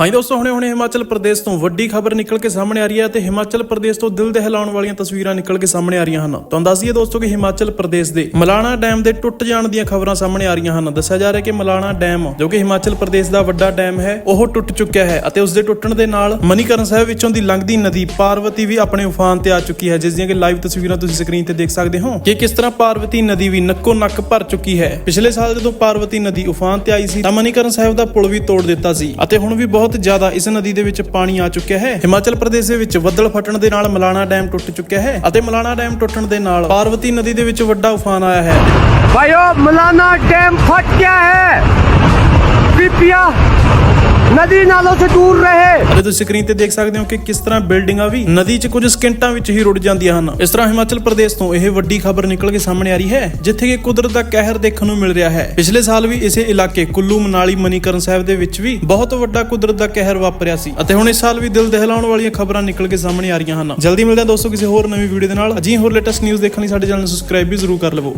ਹਾਂਜੀ ਦੋਸਤੋ ਹੁਣੇ ਹੁਣੇ ਹਿਮਾਚਲ ਪ੍ਰਦੇਸ਼ ਤੋਂ ਵੱਡੀ ਖਬਰ ਨਿਕਲ ਕੇ ਸਾਹਮਣੇ ਆ ਰਹੀ ਹੈ ਤੇ ਹਿਮਾਚਲ ਪ੍ਰਦੇਸ਼ ਤੋਂ ਦਿਲ ਦਹਿਲਾਉਣ ਵਾਲੀਆਂ ਤਸਵੀਰਾਂ ਨਿਕਲ ਕੇ ਸਾਹਮਣੇ ਆ ਰਹੀਆਂ ਹਨ। ਤੁਹਾਨੂੰ ਦੱਸ ਦਈਏ ਦੋਸਤੋ ਕਿ ਹਿਮਾਚਲ ਪ੍ਰਦੇਸ਼ ਦੇ ਮਲਾਣਾ ਡੈਮ ਦੇ ਟੁੱਟ ਜਾਣ ਦੀਆਂ ਖਬਰਾਂ ਸਾਹਮਣੇ ਆ ਰਹੀਆਂ ਹਨ। ਦੱਸਿਆ ਜਾ ਰਿਹਾ ਕਿ ਮਲਾਣਾ ਡੈਮ, ਜੋ ਕਿ ਹਿਮਾਚਲ ਪ੍ਰਦੇਸ਼ ਦਾ ਵੱਡਾ ਡੈਮ ਹੈ, ਉਹ ਟੁੱਟ ਚੁੱਕਿਆ ਹੈ ਅਤੇ ਉਸ ਦੇ ਟੁੱਟਣ ਦੇ ਨਾਲ ਮਨੀਕਰਨ ਸਾਹਿਬ ਵਿੱਚੋਂ ਦੀ ਲੰਘਦੀ ਨਦੀ ਪਾਰਵਤੀ ਵੀ ਆਪਣੇ ਉਫਾਨ ਤੇ ਆ ਚੁੱਕੀ ਹੈ, ਜਿਸ ਦੀਆਂ ਕਿ ਲਾਈਵ ਤਸਵੀਰਾਂ ਤੁਸੀਂ ਸਕਰੀਨ ਤੇ ਦੇਖ ਸਕਦੇ ਹੋ ਕਿ ਕਿਸ ਤਰ੍ਹਾਂ ਪਾਰਵਤੀ ਨਦੀ ਵੀ ਨੱਕੋ ਨੱਕ ਭਰ ਚੁੱਕੀ ਹੈ। ਪਿਛਲੇ ਸਾਲ ਜਦੋਂ ਪਾਰਵਤੀ ਨਦੀ ਉਫਾਨ ਤੇ ਆਈ ਸੀ, ਤਾਂ ਮਨੀਕਰਨ ਸਾਹਿਬ ਦਾ ਪੁਲ ਵੀ ਤੋੜ ਦਿੱਤਾ ਸੀ ਅਤੇ ਹੁਣ ਵੀ ਬਹੁਤ ਜ਼ਿਆਦਾ ਇਸ ਨਦੀ ਦੇ ਵਿੱਚ ਪਾਣੀ ਆ ਚੁੱਕਿਆ ਹੈ ਹਿਮਾਚਲ ਪ੍ਰਦੇਸ਼ ਦੇ ਵਿੱਚ ਬੱਦਲ ਫਟਣ ਦੇ ਨਾਲ ਮਲਾਣਾ ਡੈਮ ਟੁੱਟ ਚੁੱਕਿਆ ਹੈ ਅਤੇ ਮਲਾਣਾ ਡੈਮ ਟੁੱਟਣ ਦੇ ਨਾਲ ਪਾਰਵਤੀ ਨਦੀ ਦੇ ਵਿੱਚ ਵੱਡਾ ਉਫਾਨ ਆਇਆ ਹੈ भाइयों मलाना डैम फट गया है कृपया ਨਦੀ ਨਾਲੋਂ ਸੇ ਦੂਰ ਰਹੇ। ਅਤੇ ਤੁਸੀਂ ਸਕਰੀਨ ਤੇ ਦੇਖ ਸਕਦੇ ਹੋ ਕਿ ਕਿਸ ਤਰ੍ਹਾਂ ਬਿਲਡਿੰਗਾਂ ਵੀ ਨਦੀ 'ਚ ਕੁਝ ਸਕਿੰਟਾਂ ਵਿੱਚ ਹੀ ਰੁੜ ਜਾਂਦੀਆਂ ਹਨ। ਇਸ ਤਰ੍ਹਾਂ ਹਿਮਾਚਲ ਪ੍ਰਦੇਸ਼ ਤੋਂ ਇਹ ਵੱਡੀ ਖਬਰ ਨਿਕਲ ਕੇ ਸਾਹਮਣੇ ਆ ਰਹੀ ਹੈ, ਜਿੱਥੇ ਕਿ ਕੁਦਰਤ ਦਾ ਕਹਿਰ ਦੇਖਣ ਨੂੰ ਮਿਲ ਰਿਹਾ ਹੈ। ਪਿਛਲੇ ਸਾਲ ਵੀ ਇਸੇ ਇਲਾਕੇ ਕੁੱਲੂ ਮਨਾਲੀ ਮਨੀਕਰਨ ਸਾਹਿਬ ਦੇ ਵਿੱਚ ਵੀ ਬਹੁਤ ਵੱਡਾ ਕੁਦਰਤ ਦਾ ਕਹਿਰ ਵਾਪਰਿਆ ਸੀ ਅਤੇ ਹੁਣ ਇਸ ਸਾਲ ਵੀ ਦਿਲ ਦਹਿਲਾਉਣ ਵਾਲੀਆਂ ਖਬਰਾਂ ਨਿਕਲ ਕੇ ਸਾਹਮਣੇ ਆ ਰਹੀਆਂ ਹਨ। ਜਲਦੀ ਮਿਲਦੇ ਹਾਂ ਦੋਸਤੋ ਕਿਸੇ ਹੋਰ ਨਵੀਂ ਵੀਡੀਓ ਦੇ ਨਾਲ। ਅਜੀ ਹੋਰ ਲੇਟੈਸਟ ਨਿਊਜ਼ ਦੇਖਣ ਲਈ ਸਾਡੇ ਚੈਨਲ ਨੂੰ ਸਬਸਕ੍ਰਾਈਬ ਵੀ ਜ਼ਰੂਰ ਕਰ ਲਵੋ।